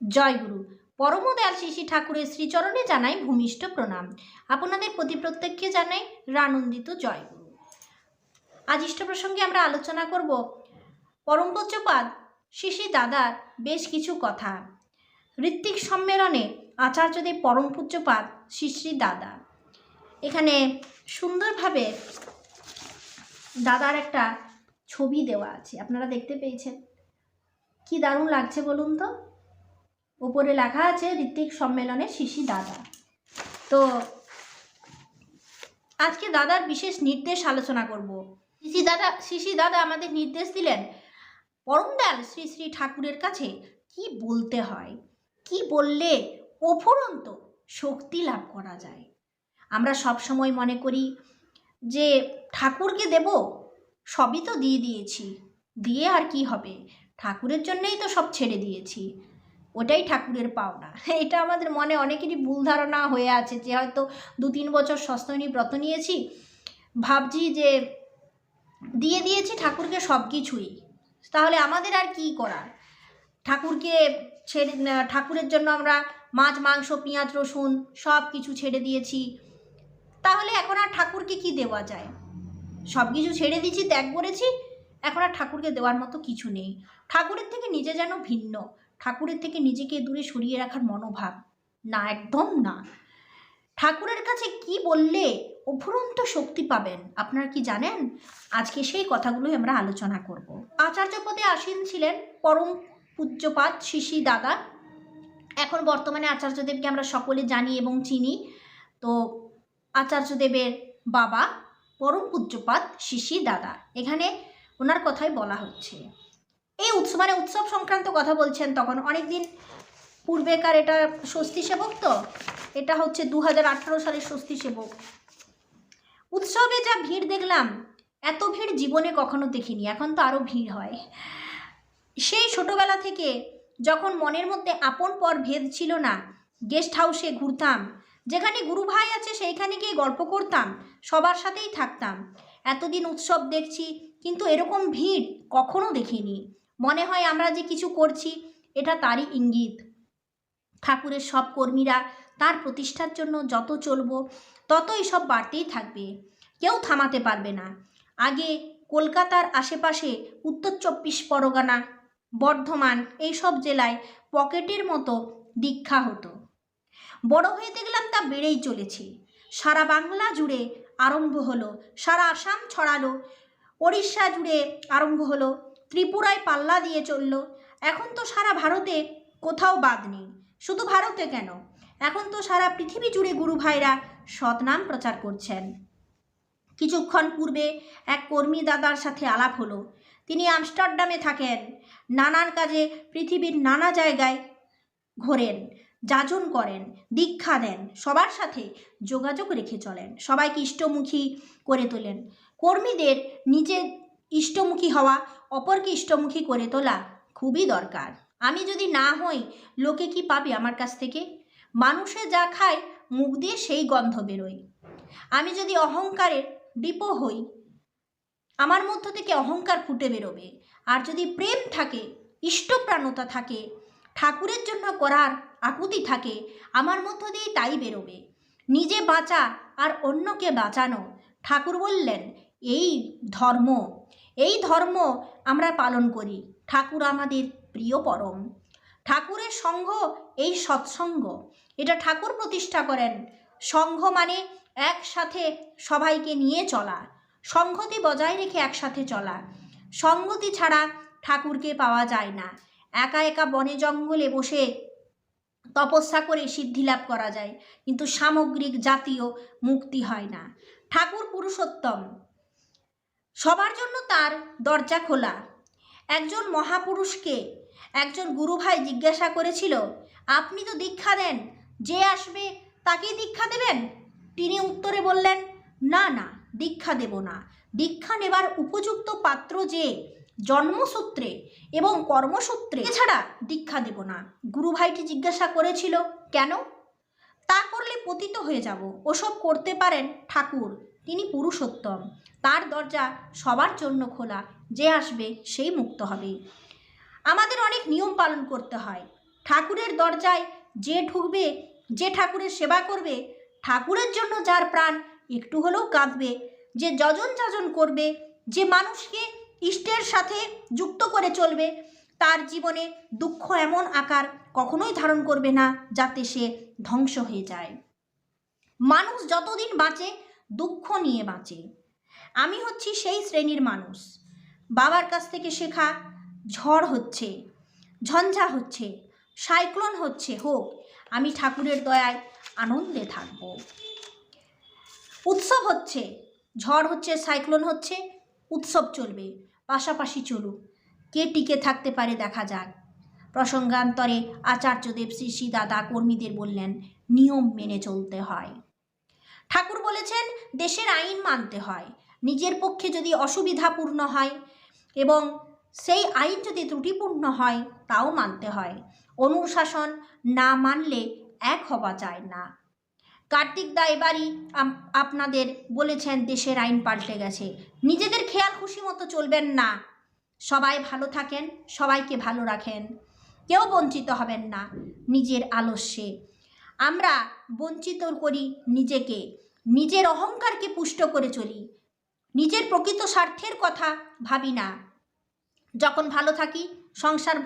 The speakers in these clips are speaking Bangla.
জয়গুরু। পরমদয়াল শিশি ঠাকুরের শ্রীচরণে জানাই ভূমিষ্ঠ প্রণাম। আপনাদের প্রতি প্রত্যেককে জানাই রানন্দিত জয়গুরু। আজ ইষ্ট প্রসঙ্গে আমরা আলোচনা করব পরম পূজ্যপাদ শিশি দাদার বেশ কিছু কথা। ঋত্বিক সম্মেলনে আচার্যদেব পরম পূজ্যপাদ শিশ্রী দাদা। এখানে সুন্দরভাবে দাদার একটা ছবি দেওয়া আছে। আপনারা দেখতে পেয়েছেন। কি দারুণ লাগছে বলুন তো? উপরে লেখা আছে ঋত্বিক সম্মেলনে শিশি দাদা। তো আজকে দাদার বিশেষ নির্দেশ আলোচনা করব। শিশি দাদা শিশি দাদা আমাদের নির্দেশ দিলেন পরমদাল শ্রী শ্রী ঠাকুরের কাছে কি বলতে হয়? কি বললে অফুরন্ত শক্তি লাভ করা যায়? আমরা সব সময় মনে করি যে ঠাকুরকে দেব, সবই তো দিয়ে দিয়েছি, দিয়ে আর কি হবে? ঠাকুরের জন্যই তো সব ছেড়ে দিয়েছি। ওটাই ঠাকুরের পাওনা। এটা আমাদের মনে অনেকেরই ভুল ধারণা হয়ে আছে যে হয়তো দু তিন বছর সস্তনী ব্রত নিয়েছি, ভাবছি যে দিয়ে দিয়েছি ঠাকুরকে সব কিছুই। তাহলে আমাদের আর কি করার? ঠাকুরকে ছেড়ে ঠাকুরের জন্য আমরা মাছ, মাংস, পেঁয়াজ, রসুন সব কিছু ছেড়ে দিয়েছি। তাহলে এখন আর ঠাকুরকে কি দেওয়া যায়? সব কিছু ছেড়ে দিয়েছি, ত্যাগ করেছি, এখন আর ঠাকুরকে দেওয়ার মতো কিছু নেই। ঠাকুরের থেকে নিজে যেন ভিন্ন। ঠাকুরের থেকে নিজেকে দূরে সরিয়ে রাখার মনোভাব। না, একদম না। ঠাকুরের কাছে কি বললে অফুরন্ত শক্তি পাবেন, আপনারা কি জানেন? আজকে সেই কথাগুলোই আমরা আলোচনা করব। আচার্য পদে আসীন ছিলেন পরম পূজ্যপাত শিশি দাদা। এখন বর্তমানে আচার্যদেবকে আমরা সকলে জানি এবং চিনি। তো আচার্যদেবের বাবা পরম পূজ্যপাত শিশি দাদা। এখানে ওনার কথাই বলা হচ্ছে। এই উৎসব মানে উৎসব সংক্রান্ত কথা বলছেন তখন। অনেক দিন পূর্বেকার এটা স্বস্তি সেবক তো? এটা হচ্ছে দু হাজার আঠারো সালের স্বস্তি সেবক। উৎসবে যা ভিড় দেখলাম, এত ভিড় জীবনে কখনো দেখিনি, এখন তো আরও ভিড় হয়। সেই ছোটোবেলা থেকে যখন মনের মধ্যে আপন পর ভেদ ছিল না, গেস্ট হাউসে ঘুরতাম, যেখানে গুরু ভাই আছে সেইখানে গিয়ে গল্প করতাম, সবার সাথেই থাকতাম। এতদিন উৎসব দেখছি, কিন্তু এরকম ভিড় কখনো দেখিনি। মনে হয় আমরা যে কিছু করছি, এটা তারই ইঙ্গিত। ঠাকুরের সব কর্মীরা তার প্রতিষ্ঠার জন্য যত চলবো, ততই সব বাড়তেই থাকবে। কেউ থামাতে পারবে না। আগে কলকাতার আশেপাশে উত্তর চব্বিশ পরগনা, বর্ধমান এইসব জেলায় পকেটের মতো দীক্ষা হতো। বড় হয়ে দেখলাম তা বেড়েই চলেছে। সারা বাংলা জুড়ে আরম্ভ হলো, সারা আসাম ছড়ালো, ওড়িশা জুড়ে আরম্ভ হলো ত্রিপুরায় পাল্লা দিয়ে চলল। এখন তো সারা ভারতে কোথাও বাদ নেই। শুধু ভারতে কেন? এখন তো সারা পৃথিবী জুড়ে গুরু ভাইরা সৎনাম প্রচার করছেন। কিছুক্ষণ পূর্বে এক কর্মী দাদার সাথে আলাপ হলো। তিনি আমস্টারডামে থাকেন। নানান কাজে পৃথিবীর নানা জায়গায় ঘোরেন, যাজন করেন, দীক্ষা দেন, সবার সাথে যোগাযোগ রেখে চলেন, সবাইকে ইষ্টমুখী করে তোলেন। কর্মীদের নিজে ইষ্টমুখী হওয়া, অপরকে ইষ্টমুখী করে তোলা খুবই দরকার। আমি যদি না হই, লোকে কি পাবে আমার কাছ থেকে? মানুষে যা খায়, মুখ দিয়ে সেই গন্ধ বেরোয়। আমি যদি অহংকারের ডিপো হই, আমার মধ্য থেকে অহংকার ফুটে বেরোবে। আর যদি প্রেম থাকে, ইষ্টপ্রাণতা থাকে, ঠাকুরের জন্য করার আকুতি থাকে, আমার মধ্য দিয়েই তাই বেরোবে। নিজে বাঁচা আর অন্যকে বাঁচানো, ঠাকুর বললেন এই ধর্ম এই ধর্ম আমরা পালন করি। ঠাকুর আমাদের প্রিয় পরম। ঠাকুরের সঙ্ঘ এই সৎসঙ্গ। এটা ঠাকুর প্রতিষ্ঠা করেন। সঙ্ঘ মানে একসাথে সবাইকে নিয়ে চলা। সংহতি বজায় রেখে একসাথে চলা। সঙ্গতি ছাড়া ঠাকুরকে পাওয়া যায় না। একা একা বনে জঙ্গলে বসে তপস্যা করে সিদ্ধি লাভ করা যায়। কিন্তু সামগ্রিক জাতীয় মুক্তি হয় না। ঠাকুর পুরুষোত্তম। সবার জন্য তার দরজা খোলা। একজন মহাপুরুষকে একজন গুরুভাই জিজ্ঞাসা করেছিল, আপনি তো দীক্ষা দেন, যে আসবে তাকেই দীক্ষা দেবেন? তিনি উত্তরে বললেন, না না, দীক্ষা দেব না। দীক্ষা নেবার উপযুক্ত পাত্র যে জন্মসূত্রে এবং কর্মসূত্রে এছাড়া দীক্ষা দেব না। গুরু ভাইটি জিজ্ঞাসা করেছিল, কেন? তা করলে পতিত হয়ে যাব। ওসব করতে পারেন ঠাকুর। তিনি পুরুষোত্তম। তার দরজা সবার জন্য খোলা, যে আসবে সেই মুক্ত হবে। আমাদের অনেক নিয়ম পালন করতে হয়। ঠাকুরের দরজায় যে ঢুকবে, যে ঠাকুরের সেবা করবে, ঠাকুরের জন্য যার প্রাণ একটু হলেও কাঁদবে, যে যজন যাজন করবে, যে মানুষকে ইষ্টের সাথে যুক্ত করে চলবে, তার জীবনে দুঃখ এমন আকার কখনোই ধারণ করবে না, যাতে সে ধ্বংস হয়ে যায়। মানুষ যতদিন বাঁচে দুঃখ নিয়ে বাঁচে। আমি হচ্ছি সেই শ্রেণির মানুষ। বাবার কাছ থেকে শেখা ঝড় হচ্ছে, ঝঞ্ঝা হচ্ছে, সাইক্লোন হচ্ছে, হোক, আমি ঠাকুরের দয়ায় আনন্দে থাকব। উৎসব হচ্ছে, ঝড় হচ্ছে, সাইক্লোন হচ্ছে, উৎসব চলবে, পাশাপাশি চলুক, কে টিকে থাকতে পারে দেখা যাক। প্রসঙ্গান্তরে আচার্যদেব শ্রী দাদা কর্মীদের বললেন, নিয়ম মেনে চলতে হয়। ঠাকুর বলেছেন, দেশের আইন মানতে হয়। নিজের পক্ষে যদি অসুবিধাপূর্ণ হয় এবং সেই আইন যদি ত্রুটিপূর্ণ হয়, তাও মানতে হয়। অনুশাসন না মানলে এক হওয়া যায় না। কার্তিক দা এবারই আপনাদের বলেছেন, দেশের আইন পাল্টে গেছে। নিজেদের খেয়াল খুশি মতো চলবেন না। সবাই ভালো থাকেন, সবাইকে ভালো রাখেন। কেউ বঞ্চিত হবেন না। নিজের আলস্যে আমরা বঞ্চিত করি নিজেকে, নিজের অহংকারকে পুষ্ট করে চলি, নিজের প্রকৃত স্বার্থের কথা ভাবি না। যখন ভালো থাকি, সংসার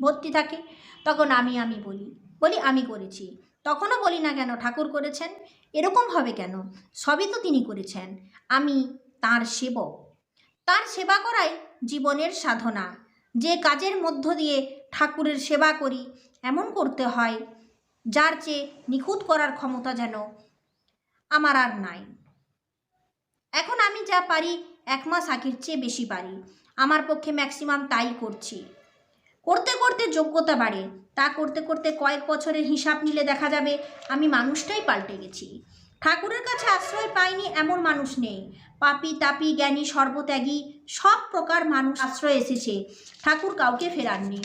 ভর্তি থাকে, তখন আমি আমি বলি বলি আমি করেছি। তখনও বলি না কেন, ঠাকুর করেছেন, এরকম হবে কেন? সবই তো তিনি করেছেন। আমি তার সেবক। তার সেবা করাই জীবনের সাধনা। যে কাজের মধ্য দিয়ে ঠাকুরের সেবা করি, এমন করতে হয় যার চেয়ে নিখুঁত করার ক্ষমতা যেন আমার আর নাই। এখন আমি যা পারি, এক মাস আগের চেয়ে বেশি পারি। আমার পক্ষে ম্যাক্সিমাম তাই করছি। করতে করতে যোগ্যতা বাড়ে। তা করতে করতে কয়েক বছরের হিসাব নিলে দেখা যাবে আমি মানুষটাই পাল্টে গেছি। ঠাকুরের কাছে আশ্রয় পাইনি এমন মানুষ নেই। পাপি, তাপি, জ্ঞানী, সর্বত্যাগী, সব প্রকার মানুষ আশ্রয় এসেছে। ঠাকুর কাউকে ফেরাননি।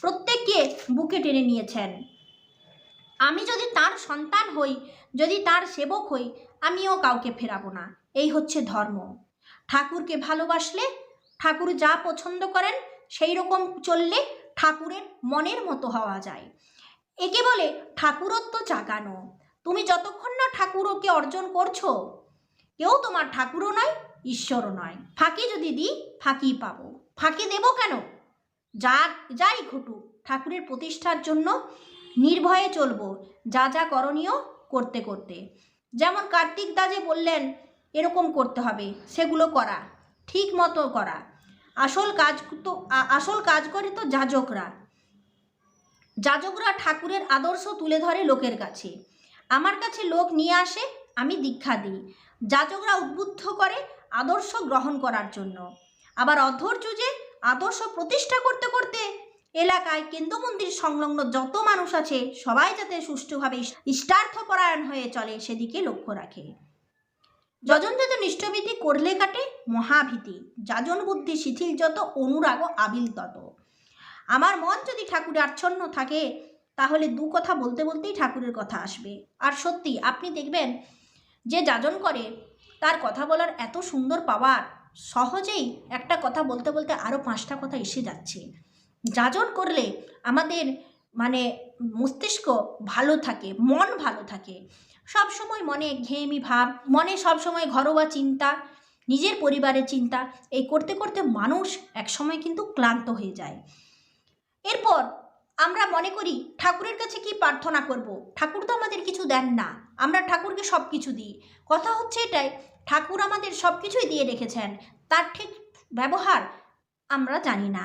প্রত্যেককে বুকে টেনে নিয়েছেন। আমি যদি তার সন্তান হই, যদি তার সেবক হই, আমিও কাউকে ফেরাবো না। এই হচ্ছে ধর্ম। ঠাকুরকে ভালোবাসলে ঠাকুর যা পছন্দ করেন সেই রকম চললে ঠাকুরের মনের মতো হওয়া যায়। একে বলে ঠাকুরত্ব জাগানো। তুমি যতক্ষণ না ঠাকুরকে অর্জন করছ, কেউ তোমার ঠাকুরও নয়, ঈশ্বরও নয়। ফাঁকি যদি দিই, ফাঁকি পাবো। ফাঁকি দেব কেন? যা যাই ঘটুক, ঠাকুরের প্রতিষ্ঠার জন্য নির্ভয়ে চলবো, যা যা করণীয় করতে করতে। যেমন কার্তিক দা যে বললেন, এরকম করতে হবে, সেগুলো করা, ঠিক মতো করা। আসল কাজ তো আসল কাজ করে তো যাজকরা। যাজকরা ঠাকুরের আদর্শ তুলে ধরে লোকের কাছে। আমার কাছে লোক নিয়ে আসে, আমি দীক্ষা দিই। যাজকরা উদ্বুদ্ধ করে আদর্শ গ্রহণ করার জন্য। আবার অধৈর্য যে আদর্শ প্রতিষ্ঠা করতে করতে এলাকায় কেন্দ্র মন্দির সংলগ্ন যত মানুষ আছে, সবাই যাতে সুষ্ঠুভাবে ইষ্টার্থপরায়ণ হয়ে চলে সেদিকে লক্ষ্য রাখে। যজন যত নিষ্ঠভীতি করলে কাটে, মহাভীতি। যাজন বুদ্ধি শিথিল যত অনুরাগ আবিল তত। আমার মন যদি ঠাকুরে আচ্ছন্ন থাকে, তাহলে দু কথা বলতে বলতেই ঠাকুরের কথা আসবে। আর সত্যি, আপনি দেখবেন যে যাজন করে, তার কথা বলার এত সুন্দর পাওয়ার সহজেই একটা কথা বলতে বলতে আরও পাঁচটা কথা এসে যাচ্ছে। যাজন করলে আমাদের মানে মস্তিষ্ক ভালো থাকে, মন ভালো থাকে। সব সময় মনে ঘেয়েমি ভাব, মনে সব সময় ঘরোয়া চিন্তা, নিজের পরিবারের চিন্তা, এই করতে করতে মানুষ এক সময় কিন্তু ক্লান্ত হয়ে যায়। এরপর আমরা মনে করি, ঠাকুরের কাছে কি প্রার্থনা করব? ঠাকুর তো আমাদের কিছু দেন না, আমরা ঠাকুরকে সব কিছু দিই। কথা হচ্ছে এটাই, ঠাকুর আমাদের সব কিছুই দিয়ে রেখেছেন, তার ঠিক ব্যবহার আমরা জানি না।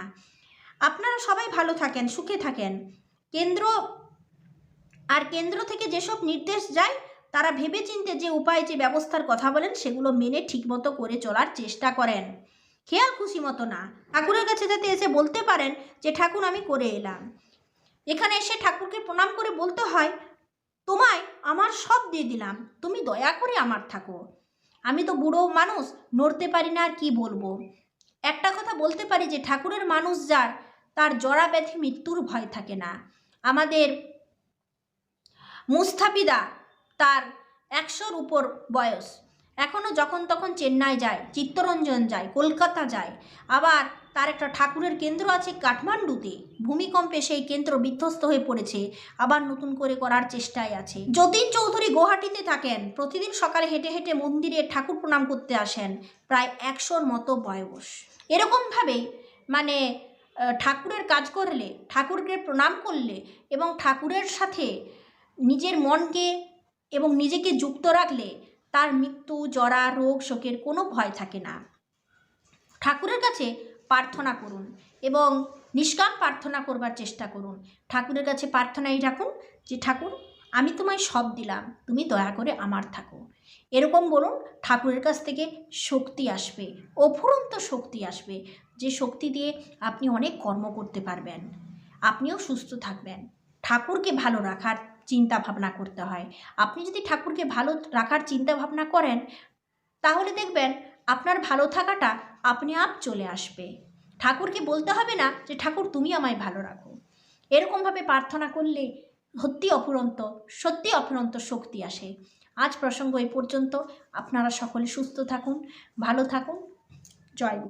আপনারা সবাই ভালো থাকেন, সুখে থাকেন। কেন্দ্র আর কেন্দ্র থেকে যেসব নির্দেশ যায়, তারা ভেবেচিন্তে যে উপায়, যে ব্যবস্থার কথা বলেন, সেগুলো মেনে ঠিকমতো করে চলার চেষ্টা করেন। খেয়াল খুশি মতো না। ঠাকুরের কাছে যাতে এসে বলতে পারেন যে, ঠাকুর, আমি করে এলাম। এখানে এসে ঠাকুরকে প্রণাম করে বলতে হয়, তোমায় আমার সব দিয়ে দিলাম। তুমি দয়া করে আমার থাকো। আমি তো বুড়ো মানুষ, নড়তে পারি না আর কি বলব? একটা কথা বলতে পারি যে, ঠাকুরের মানুষ যার তার জরা ব্যাধি মৃত্যুর ভয় থাকে না। আমাদের মুস্তাফিদা তার একশোর উপর বয়স। এখনও যখন তখন চেন্নাই যায়, চিত্তরঞ্জন যায়, কলকাতা যায়। আবার তার একটা ঠাকুরের কেন্দ্র আছে কাঠমান্ডুতে। ভূমিকম্পে সেই কেন্দ্র বিধ্বস্ত হয়ে পড়েছে। আবার নতুন করে করার চেষ্টায় আছে। যতীন চৌধুরী গুয়াহাটিতে থাকেন। প্রতিদিন সকালে হেঁটে হেঁটে মন্দিরে ঠাকুর প্রণাম করতে আসেন। প্রায় একশোর মতো বয়স। এরকমভাবেই মানে ঠাকুরের কাজ করলে, ঠাকুরকে প্রণাম করলে এবং ঠাকুরের সাথে নিজের মনকে এবং নিজেকে যুক্ত রাখলে তার মৃত্যু, জরা, রোগ, শোকের কোনো ভয় থাকে না। ঠাকুরের কাছে প্রার্থনা করুন এবং নিষ্কাম প্রার্থনা করবার চেষ্টা করুন। ঠাকুরের কাছে প্রার্থনাই রাখুন যে, ঠাকুর, আমি তোমায় সব দিলাম, তুমি দয়া করে আমার থাকো। এরকম বলুন ঠাকুরের কাছ থেকে শক্তি আসবে, অফুরন্ত শক্তি আসবে। যে শক্তি দিয়ে আপনি অনেক কর্ম করতে পারবেন, আপনিও সুস্থ থাকবেন। ঠাকুরকে ভালো রাখার চিন্তা ভাবনা করতে হয়। আপনি যদি ঠাকুরকে ভালো রাখার চিন্তা ভাবনা করেন, তাহলে দেখবেন আপনার ভালো থাকাটা আপনি আপ চলে আসবে। ঠাকুরকে বলতে হবে না যে, ঠাকুর, তুমি আমায় ভালো রাখো। এরকমভাবে প্রার্থনা করলে সত্যি অফুরন্ত সত্যি অফুরন্ত শক্তি আসে। আজ প্রসঙ্গ এই পর্যন্ত। আপনারা সকলে সুস্থ থাকুন, ভালো থাকুন। জয়।